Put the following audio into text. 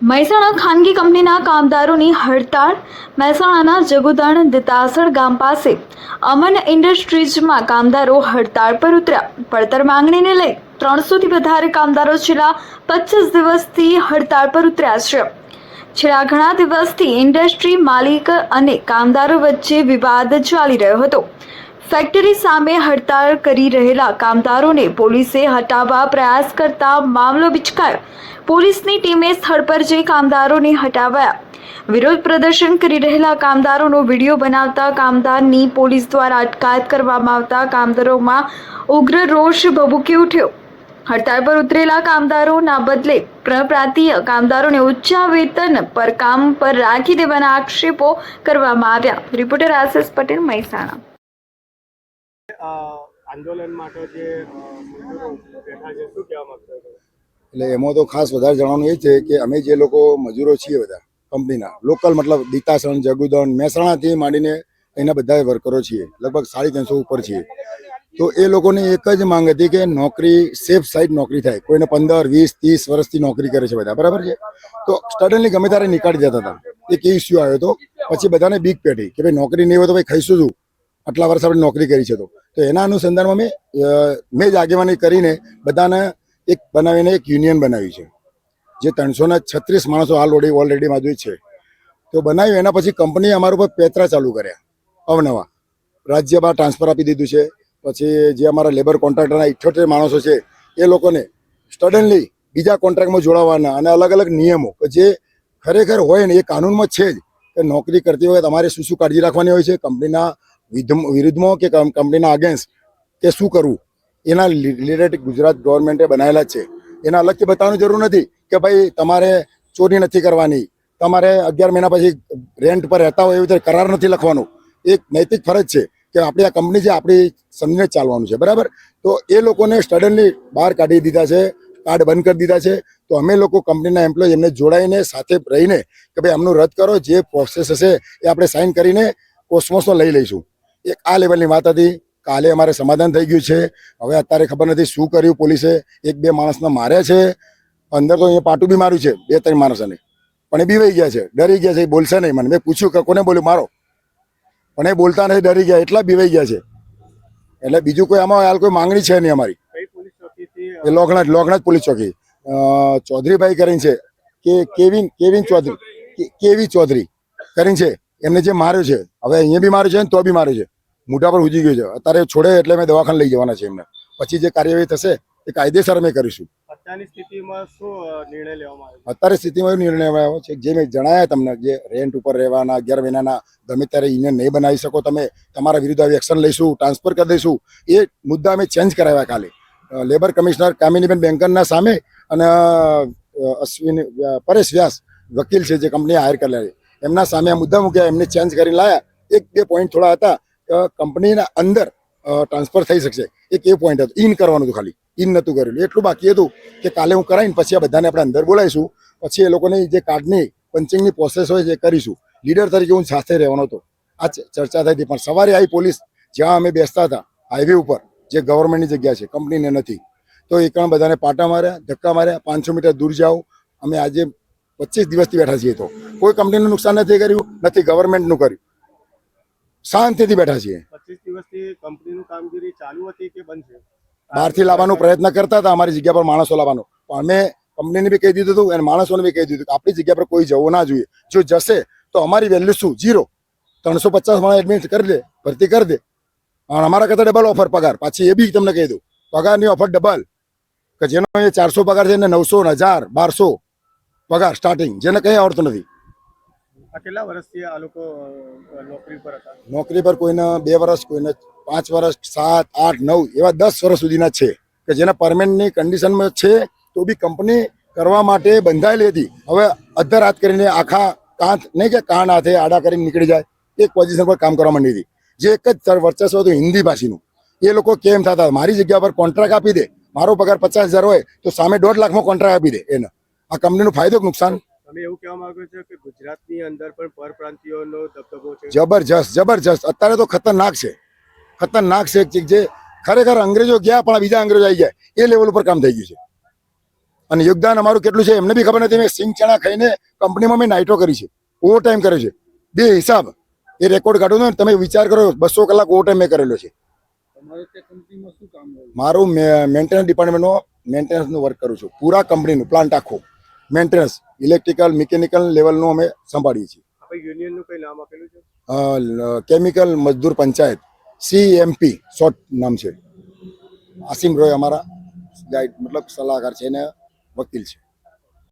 મહેસાણા ખાનગી કંપનીના કામદારોની હડતાળ. મહેસાણાના જગુદણ દિતાસણ ગામ પાસે અમન ઇન્ડસ્ટ્રીઝમાં કામદારો હડતાળ પર ઉતર્યા. પડતર માંગણીને લઈ ત્રણસોથી વધારે કામદારો છેલ્લા પચીસ દિવસથી હડતાળ પર ઉતર્યા છે. છેલ્લા ઘણા દિવસથી ઇન્ડસ્ટ્રી માલિક અને કામદારો વચ્ચે વિવાદ ચાલી રહ્યો હતો. ફેક્ટરી સામે હડતાળ કરી રહેલા કામદારોને પોલીસે હટાવવા પ્રયાસ કરતા મામલો બિચકાયો પોલીસની ટીમે સ્થળ પર જઈ કામદારોને હટાવ્યા. વિરોધ પ્રદર્શન કરી રહેલા કામદારોનો વીડિયો બનાવતા કામદારની પોલીસ દ્વારા અટકાયત કરવામાં આવતા કામદારોમાં ઉગ્ર રોષ ભભૂકી ઉઠ્યો. હડતાળ પર ઉતરેલા કામદારોના બદલે પ્રપ્રાંતીય કામદારોને ઊંચા વેતન પર કામ પર રાખી દેવાના આક્ષેપો કરવામાં આવ્યા. રિપોર્ટર આશિષ પટેલ, મહેસાણા. આંદોલન માટે જે એટલે એમાં તો ખાસ વધારે જણાવવાનું એ છે કે અમે જે લોકો મજૂરો છીએ બધા, કંપનીના, લોકલ મતલબ દીતાસણ જગુદણ મહેસાણાથી માંડીને એના બધા વર્કરો છીએ, લગભગ સાડી ત્રણસો ઉપર છીએ. તો એ લોકોની એક જ માંગ હતી કે નોકરી, સેફ સાઈડ નોકરી થાય. કોઈને પંદર, વીસ, ત્રીસ વર્ષથી નોકરી કરે છે બધા, બરાબર છે? તો સડનલી ગમે ત્યારે નીકાળી જતા હતા. એક ઇસ્યુ આવ્યો હતો. પછી બધાને બીક પેઢી કે ભાઈ નોકરી નહીં હોય તો ભાઈ ખાઈશું શું? આટલા વર્ષ આપણે નોકરી કરી છે તો. તો એના અનુસંધાનમાં મેં મેં જ આગેવાની કરીને બધાને એક બનાવીને એક યુનિયન બનાવ્યું છે. જે ત્રણસોના છત્રીસ માણસો હાલ ઓડી ઓલરેડી બાજુ છે. તો બનાવ્યું, એના પછી કંપનીએ અમારા ઉપર પેતરા ચાલુ કર્યા, અવનવા. રાજ્ય બહાર ટ્રાન્સફર આપી દીધું છે. પછી જે અમારા લેબર કોન્ટ્રાક્ટરના ઇઠ્યોતેર માણસો છે, એ લોકોને સડનલી બીજા કોન્ટ્રાક્ટમાં જોડાવાના અને અલગ અલગ નિયમો. કે જે ખરેખર હોય ને, એ કાનૂનમાં છે જ. કે નોકરી કરતી હોય તમારે શું શું કાળજી રાખવાની હોય છે? કંપનીના વિરુદ્ધમાં કે કંપનીના અગેન્સ્ટ કે શું કરવું? એના રિલેટેડ ગુજરાત ગવર્મેન્ટે બનાવેલા છે. એના અલગથી બતાવવાની જરૂર નથી કે ભાઈ તમારે ચોરી નથી કરવાની. તમારે અગિયાર મહિના પછી રેન્ટ પર રહેતા હોય એવી રીતે કરાર નથી લખવાનો. એક નૈતિક ફરજ છે કે આપણી આ કંપની છે આપણી સમજીને ચાલવાનું છે. બરાબર? તો એ લોકોને સડનલી બહાર કાઢી દીધા છે, કાર્ડ બંધ કરી દીધા છે. તો અમે લોકો કંપનીના એમ્પ્લોય એમને જોડાઈને સાથે રહીને કે ભાઈ આમનું રદ કરો, જે પ્રોસેસ હશે એ આપણે સાઇન કરીને કોસ્મોસમાં લઈ લઈશું. એક આ લેવલની વાત હતી. કાલે અમારે સમાધાન થઈ ગયું છે. હવે અત્યારે ખબર નથી શું કર્યું પોલીસે. એક બે માણસને માર્યા છે. અંદર તો અહીંયા પાટું બી માર્યું છે. બે ત્રણ માણસોને. પણ એ બીવાઈ ગયા છે. ડરી ગયા છે. એ બોલશે નહીં. મને મેં પૂછ્યું કે કોને બોલ્યું? મારો. પણ એ બોલતા નથી ડરી ગયા. એટલા બીવાઈ ગયા છે. એટલે બીજું કોઈ આમાં હાલ કોઈ માંગણી છે નહીં અમારી. એ લોગણાજ લોગણાજ પોલીસ ચોકી. ચૌધરીભાઈ કરીને છે. કે કેવિન કેવિન ચૌધરી. કેવી ચૌધરી. કરીને છે. એમને જે માર્યો છે. હવે અહીંયા બી માર્યો છે ને તો બી માર્યો છે. મોઢા પર ઉજી ગયું છે. અત્યારે છોડે એટલે મેં દવાખાને લઈ જવાના છે એમને. પછી જે કાર્યવાહી થશે એ કાયદેસર અમે કરીશું. અત્યારની સ્થિતિમાં શું નિર્ણય લેવામાં આવ્યો? અત્યારે સ્થિતિમાં એવો નિર્ણય આવ્યો છે જે મેં જણાયા તમને જે રેન્ટ ઉપર રહેવાના અગિયાર મહિનાના ગમે ત્યારે યુનિયન નહીં બનાવી શકો તમે તમારા વિરુદ્ધ આવી એક્શન લઈશું ટ્રાન્સફર કરી દઈશું. એ મુદ્દા અમે ચેન્જ કરાવ્યા કાલે. લેબર કમિશનર કામિનીબેન બેંકરના સામે અને અશ્વિન પરેશ વ્યાસ વકીલ છે જે કંપની હાયર કરેલા. છે એમના સામે આ મુદ્દા મૂક્યા એમને ચેન્જ કરી લાયા. એક બે પોઈન્ટ થોડા હતા. કંપનીના અંદર ટ્રાન્સફર થઈ શકશે. એક એ પોઈન્ટ હતો. ઇન કરવાનું હતું ખાલી. ઇન નહોતું કરેલું. એટલું બાકી હતું કે કાલે હું કરાવીને પછી આ બધાને આપણે અંદર બોલાવીશું. પછી એ લોકોની જે કાર્ડની, પંચિંગની પ્રોસેસ હોય એ કરીશું. લીડર તરીકે હું સાથે રહેવાનો હતો. આ ચર્ચા થઈ હતી. પણ સવારે આવી પોલીસ, જ્યાં અમે બેસતા હતા હાઈવે ઉપર, જે ગવર્મેન્ટની જગ્યા છે કંપનીને નથી. તો એ કણ બધાને પાટા માર્યા, ધક્કા માર્યા, પાંચસો મીટર દૂર જાઓ. અમે આજે પચીસ દિવસથી બેઠા છીએ તો. કોઈ કંપનીનું નુકસાન નથી કર્યું, નથી ગવર્મેન્ટનું કર્યું. શાંતિથી બેઠા છીએ. પચીસ દિવસથી કંપનીનું કામગીરી ચાલુ હતી કે બંધ છે? બહારથી લાવવાનો પ્રયત્ન કરતા હતા અમારી જગ્યા પર માણસો લાવવાનો. પણ અમે કંપનીને બી કહી દીધું હતું અને માણસોને બી કહી દીધું કે આપણી જગ્યા પર કોઈ જવું ના જોઈએ. જો જશે તો અમારી વેલ્યુ શું? જીરો ત્રણસો પચાસ માણસ એડમિટ કરી દે ભરતી કરી દે. અને અમારા કરતાં ડબલ ઓફર પગાર. પાછી એ બી તમને કહી દઉં. પગારની ઓફર ડબલ કે જેનો એ ચારસો પગાર છે ને નવસો હજાર બારસો પગાર સ્ટાર્ટિંગ જેને કંઈ આવડતું નથી. કેટલા વર્ષથી આ લોકો નોકરી પર હતા? નોકરી પર કોઈને બે વર્ષ, કોઈને પાંચ વર્ષ, સાત, આઠ, નવ, એવા દસ વર્ષ સુધીના છે કે જેના પરમેન્ટની કન્ડિશનમાં છે તો બી કંપની કરવા માટે બંધાયેલી હતી. હવે અધર રાત કરીને આખા કાંત નહીં કે કાન હાથે આડા કરીને નીકળી જાય, એક પોઝિશન પર કામ કરવા માંડી હતી. જે એક જ વર્ચસ્વ હતું હિન્દી ભાષીનું. એ લોકો કેમ થતા મારી જગ્યા પર કોન્ટ્રાક્ટ આપી દે. મારો પગાર પચાસ હજાર હોય તો સામે દોઢ લાખમાં કોન્ટ્રાક્ટ આપી દે એને. આ કંપનીનો ફાયદો નુકસાન? તમે એવું કહેવા માંગો છો કે ગુજરાતની અંદર પણ પરપ્રાંતિયોનો દબદબો છે? જબરજસ્ત જબરજસ્ત. અત્યારે તો ખતરનાક છે. ખતરનાક છે એક જે ખરેખર અંગ્રેજો ગયા પણ આ બીજા અંગ્રેજો આવી ગયા. એ લેવલ ઉપર કામ થઈ ગયું છે. અને યોગદાન અમારું કેટલું છે એમને બી ખબર નથી. મેં સિંગ ચણા ખાઈને કંપનીમાં મેં નાઇટો કરી છે. ઓવર ટાઈમ કર્યો છે. બે હિસાબ. એ રેકોર્ડ કાઢો ને તમે વિચાર કરો બસો કલાક ઓવર ટાઈમ મેં કરેલો છે. મારું મેન્ટેનન્સ ડિપાર્ટમેન્ટનો મેન્ટેનન્સનું વર્ક કરું છું. પૂરા કંપનીનું પ્લાન્ટ આખું. મેન્ટેનન્સ ઇલેક્ટ્રિકલ મિકેનિકલ લેવલનું અમે સંભાળીએ છીએ. યુનિયનનું કઈ નામ આપેલું છે? કેમિકલ મજદૂર પંચાયત સીએમપી શોર્ટ નામ છે. આસિમ રોય અમારા ગાઈડ મતલબ સલાહકાર છે અને વકીલ છે.